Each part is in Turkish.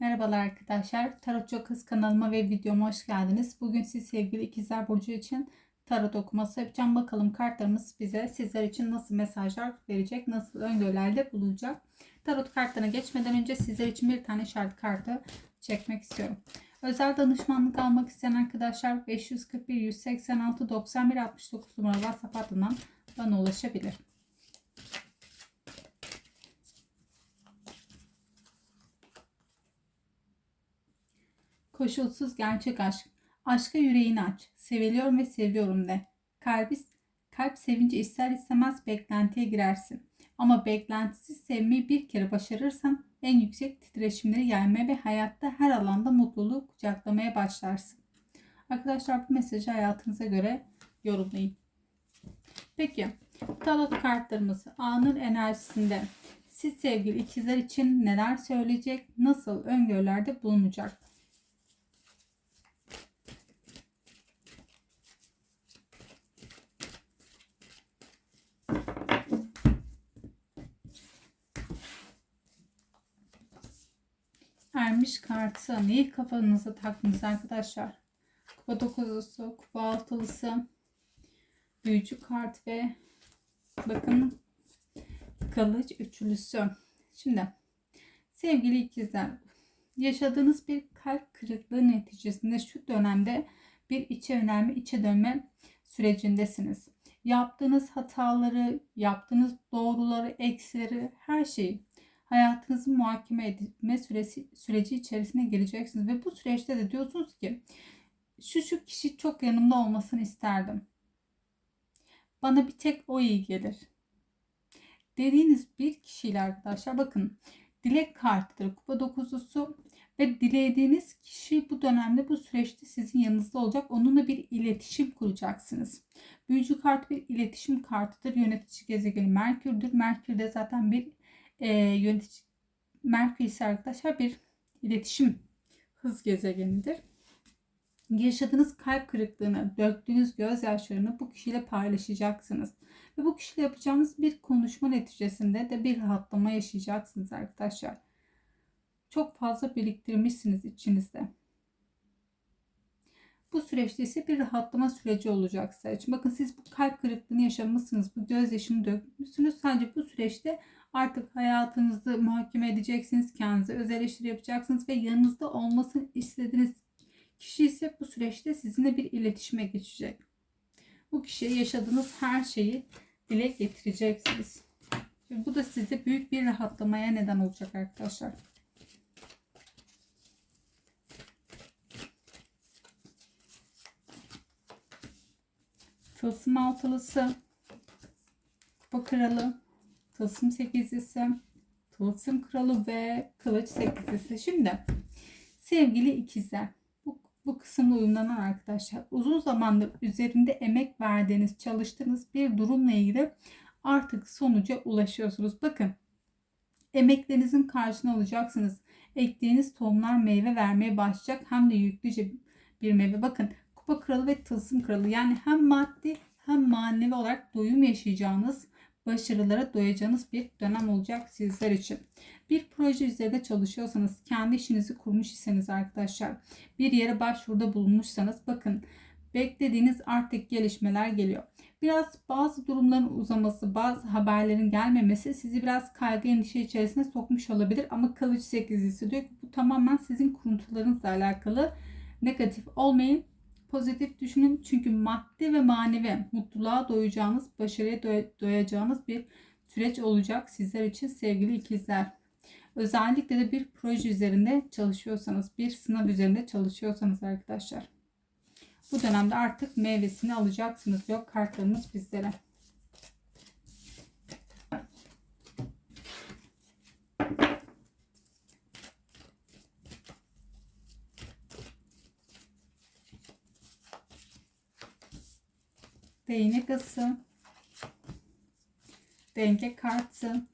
Merhabalar arkadaşlar. Tarotçu Kız kanalıma ve videoma hoş geldiniz. Bugün siz sevgili ikizler burcu için tarot okuması yapacağım. Bakalım kartlarımız bize sizler için nasıl mesajlar verecek, nasıl öngörülerde bulunacak. Tarot kartlarına geçmeden önce sizler için bir tane şart kartı çekmek istiyorum. Özel danışmanlık almak isteyen arkadaşlar 541 186 91 69 numaralı WhatsApp hattından bana ulaşabilir. Koşulsuz gerçek aşk. Aşka yüreğini aç. Seviliyorum ve seviyorum de. Kalbi, kalp sevinci ister istemez beklentiye girersin. Ama beklentisiz sevmeyi bir kere başarırsan en yüksek titreşimleri yaymaya ve hayatta her alanda mutluluğu kucaklamaya başlarsın. Arkadaşlar bu mesajı hayatınıza göre yorumlayın. Peki tarot kartlarımız anın enerjisinde siz sevgili ikizler için neler söyleyecek, nasıl öngörülerde bulunacak? Ermiş kartı. Neyi kafanıza taktınız arkadaşlar? Kupa dokuzlusu, kupa altılısı, büyücü kart ve bakın kılıç üçlüsü. Şimdi sevgili ikizler yaşadığınız bir kalp kırıklığı neticesinde şu dönemde bir içe önemli içe dönme sürecindesiniz. Yaptığınız hataları, yaptığınız doğruları, eksileri, her şeyi hayatınızı muhakeme etme süresi, süreci içerisine gireceksiniz. Ve bu süreçte de diyorsunuz ki şu şu kişi çok yanımda olmasını isterdim. Bana bir tek o iyi gelir. Dediğiniz bir kişiyle arkadaşlar bakın dilek kartıdır. Kupa dokuzusu ve dilediğiniz kişi bu dönemde bu süreçte sizin yanınızda olacak. Onunla bir iletişim kuracaksınız. Büyücü kart bir iletişim kartıdır. Yönetici gezegeni Merkür'dür. Merkür de zaten bir e, yönetici Merkür arkadaşlar bir iletişim hız gezegenidir. Yaşadığınız kalp kırıklığını, döktüğünüz gözyaşlarını bu kişiyle paylaşacaksınız. Ve bu kişiyle yapacağınız bir konuşma neticesinde de bir rahatlama yaşayacaksınız arkadaşlar. Çok fazla biriktirmişsiniz içinizde. Bu süreçte ise bir rahatlama süreci olacak sizler için. Bakın siz bu kalp kırıklığını yaşamışsınız. Bu gözyaşını dökmüşsünüz. Sadece bu süreçte artık hayatınızı muhakeme edeceksiniz. Kendinize öz yapacaksınız ve yanınızda olmasını istediğiniz kişi ise bu süreçte sizinle bir iletişime geçecek. Bu kişiye yaşadığınız her şeyi dile getireceksiniz. Ve bu da size büyük bir rahatlamaya neden olacak arkadaşlar. Tılsım altılısı, kupa tılsım sekizlisi, tılsım kralı ve kılıç sekizlisi. Şimdi sevgili ikizler bu, bu kısımda uyumlanan arkadaşlar uzun zamandır üzerinde emek verdiğiniz çalıştığınız bir durumla ilgili artık sonuca ulaşıyorsunuz. Bakın emeklerinizin karşını alacaksınız. Ektiğiniz tohumlar meyve vermeye başlayacak hem de yüklüce bir meyve. Bakın kupa kralı ve tılsım kralı yani hem maddi hem manevi olarak doyum yaşayacağınız başarılara doyacağınız bir dönem olacak sizler için. Bir proje üzerinde çalışıyorsanız, kendi işinizi kurmuş iseniz arkadaşlar, bir yere başvuruda bulunmuşsanız bakın beklediğiniz artık gelişmeler geliyor. Biraz bazı durumların uzaması, bazı haberlerin gelmemesi sizi biraz kaygı endişe içerisine sokmuş olabilir. Ama kılıç sekizlisi diyor ki bu tamamen sizin kuruntularınızla alakalı. Negatif olmayın pozitif düşünün. Çünkü maddi ve manevi mutluluğa doyacağınız, başarıya doyacağınız bir süreç olacak sizler için sevgili ikizler. Özellikle de bir proje üzerinde çalışıyorsanız, bir sınav üzerinde çalışıyorsanız arkadaşlar. Bu dönemde artık meyvesini alacaksınız. Yok kartlarımız bizlere. Değnek ası, denge kartı,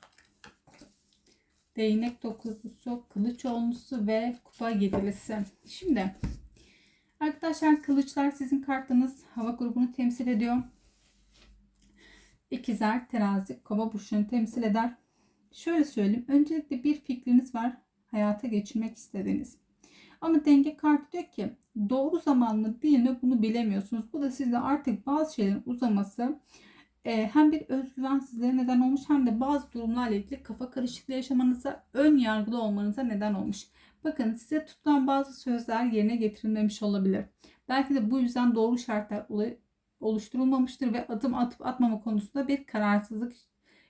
değnek dokuzlusu, kılıç onlusu ve kupa yedilisi. Şimdi arkadaşlar kılıçlar sizin kartınız hava grubunu temsil ediyor. İkizler, terazi, kova burçlarını temsil eder. Şöyle söyleyeyim. Öncelikle bir fikriniz var. hayata geçirmek istediğiniz. Ama denge kartı diyor ki doğru zaman mı değil mi bunu bilemiyorsunuz. Bu da sizde artık bazı şeylerin uzaması e, hem bir özgüvensizliğe neden olmuş hem de bazı durumlarla ilgili kafa karışıklığı yaşamanıza, ön yargılı olmanıza neden olmuş. Bakın size tutulan bazı sözler yerine getirilmemiş olabilir. Belki de bu yüzden doğru şartlar oluşturulmamıştır ve adım atıp atmama konusunda bir kararsızlık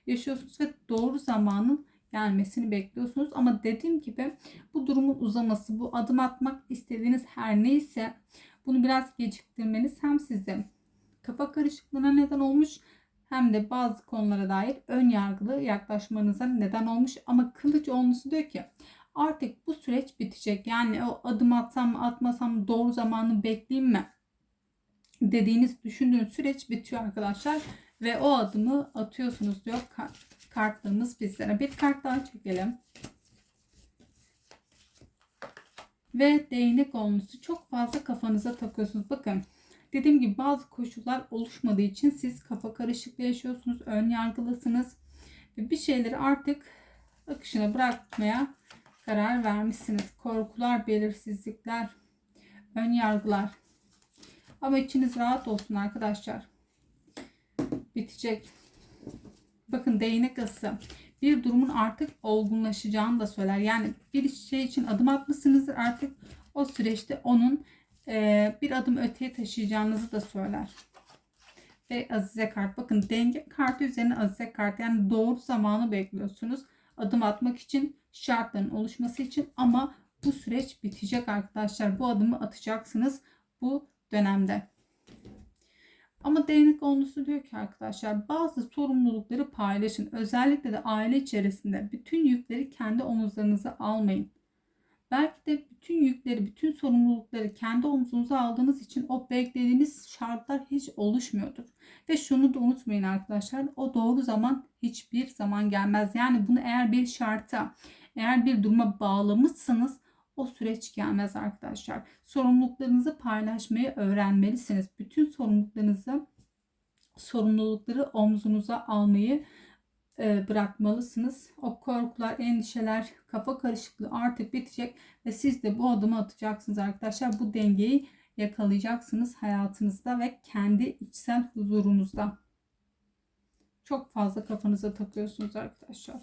yaşıyorsunuz ve doğru zamanın gelmesini bekliyorsunuz. Ama dediğim gibi bu durumun uzaması, bu adım atmak istediğiniz her neyse bunu biraz geciktirmeniz hem size kafa karışıklığına neden olmuş hem de bazı konulara dair ön yargılı yaklaşmanıza neden olmuş. Ama kılıç onlusu diyor ki artık bu süreç bitecek. Yani o adım atsam mı atmasam doğru zamanı bekleyeyim mi dediğiniz düşündüğünüz süreç bitiyor arkadaşlar. Ve o adımı atıyorsunuz diyor kartlarımız bizlere. Bir kart daha çekelim. Ve değnek olması çok fazla kafanıza takıyorsunuz. Bakın dediğim gibi bazı koşullar oluşmadığı için siz kafa karışıklığı yaşıyorsunuz. Ön yargılısınız. Ve bir şeyleri artık akışına bırakmaya karar vermişsiniz. Korkular, belirsizlikler, ön yargılar. Ama içiniz rahat olsun arkadaşlar. Bitecek. Bakın değnek ası bir durumun artık olgunlaşacağını da söyler. Yani bir şey için adım atmışsınızdır artık o süreçte onun e, bir adım öteye taşıyacağınızı da söyler. Ve azize kart. Bakın denge kartı üzerine azize kart. Yani doğru zamanı bekliyorsunuz. Adım atmak için şartların oluşması için ama bu süreç bitecek arkadaşlar. Bu adımı atacaksınız bu dönemde. Ama değnek onlusu diyor ki arkadaşlar bazı sorumlulukları paylaşın. Özellikle de aile içerisinde bütün yükleri kendi omuzlarınıza almayın. Belki de bütün yükleri, bütün sorumlulukları kendi omuzunuza aldığınız için o beklediğiniz şartlar hiç oluşmuyordur. Ve şunu da unutmayın arkadaşlar. O doğru zaman hiçbir zaman gelmez. Yani bunu eğer bir şarta, eğer bir duruma bağlamışsanız o süreç gelmez arkadaşlar. Sorumluluklarınızı paylaşmayı öğrenmelisiniz. Bütün sorumluluklarınızı sorumlulukları omzunuza almayı e, bırakmalısınız. O korkular, endişeler, kafa karışıklığı artık bitecek ve siz de bu adımı atacaksınız arkadaşlar. Bu dengeyi yakalayacaksınız hayatınızda ve kendi içsel huzurunuzda. Çok fazla kafanıza takıyorsunuz arkadaşlar.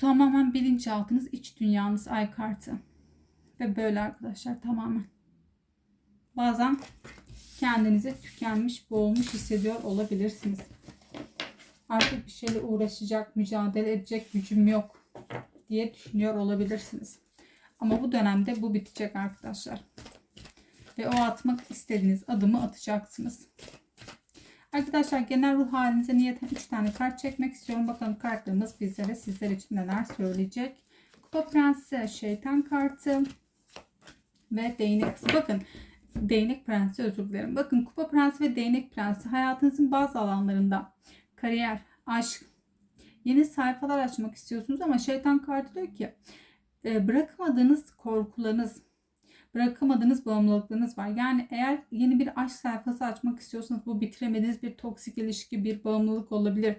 Tamamen bilinçaltınız, iç dünyanız ay kartı. Ve böyle arkadaşlar tamamen. Bazen kendinizi tükenmiş, boğulmuş hissediyor olabilirsiniz. Artık bir şeyle uğraşacak, mücadele edecek gücüm yok diye düşünüyor olabilirsiniz. Ama bu dönemde bu bitecek arkadaşlar. Ve o atmak istediğiniz adımı atacaksınız. Arkadaşlar genel ruh halinize niyeten 3 tane kart çekmek istiyorum. Bakalım kartlarımız bizlere sizler için neler söyleyecek. Kupa Prensi, Şeytan kartı ve Değnek. Bakın Değnek Prensi özür dilerim. Bakın Kupa Prensi ve Değnek Prensi hayatınızın bazı alanlarında kariyer, aşk, yeni sayfalar açmak istiyorsunuz ama şeytan kartı diyor ki e, bırakamadığınız korkularınız, bırakamadığınız bağımlılıklarınız var. Yani eğer yeni bir aşk sayfası açmak istiyorsanız bu bitiremediğiniz bir toksik ilişki, bir bağımlılık olabilir.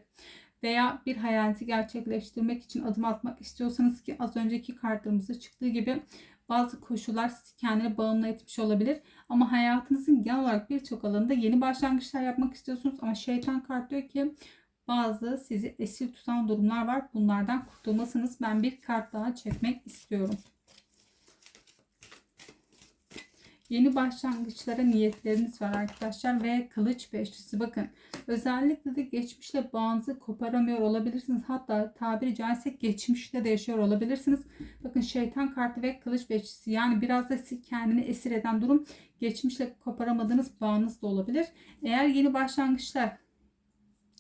Veya bir hayalinizi gerçekleştirmek için adım atmak istiyorsanız ki az önceki kartlarımızda çıktığı gibi bazı koşullar sizi kendine bağımlı etmiş olabilir. Ama hayatınızın genel olarak birçok alanında yeni başlangıçlar yapmak istiyorsunuz. Ama şeytan kart diyor ki bazı sizi esir tutan durumlar var. Bunlardan kurtulmasınız. Ben bir kart daha çekmek istiyorum. Yeni başlangıçlara niyetleriniz var arkadaşlar ve kılıç beşlisi bakın. Özellikle de geçmişle bağınızı koparamıyor olabilirsiniz. Hatta tabiri caizse geçmişte de yaşıyor olabilirsiniz. Bakın şeytan kartı ve kılıç beşlisi yani biraz da kendini esir eden durum geçmişle koparamadığınız bağınız da olabilir. Eğer yeni başlangıçlar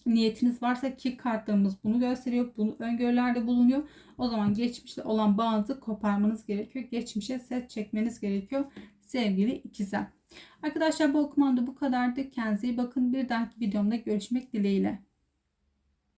niyetiniz varsa ki kartlarımız bunu gösteriyor. Bunu öngörülerde bulunuyor. O zaman geçmişle olan bağınızı koparmanız gerekiyor. Geçmişe set çekmeniz gerekiyor sevgili ikizler. Arkadaşlar bu okumamda bu kadardı. Kendinize iyi bakın. Bir dahaki videomda görüşmek dileğiyle.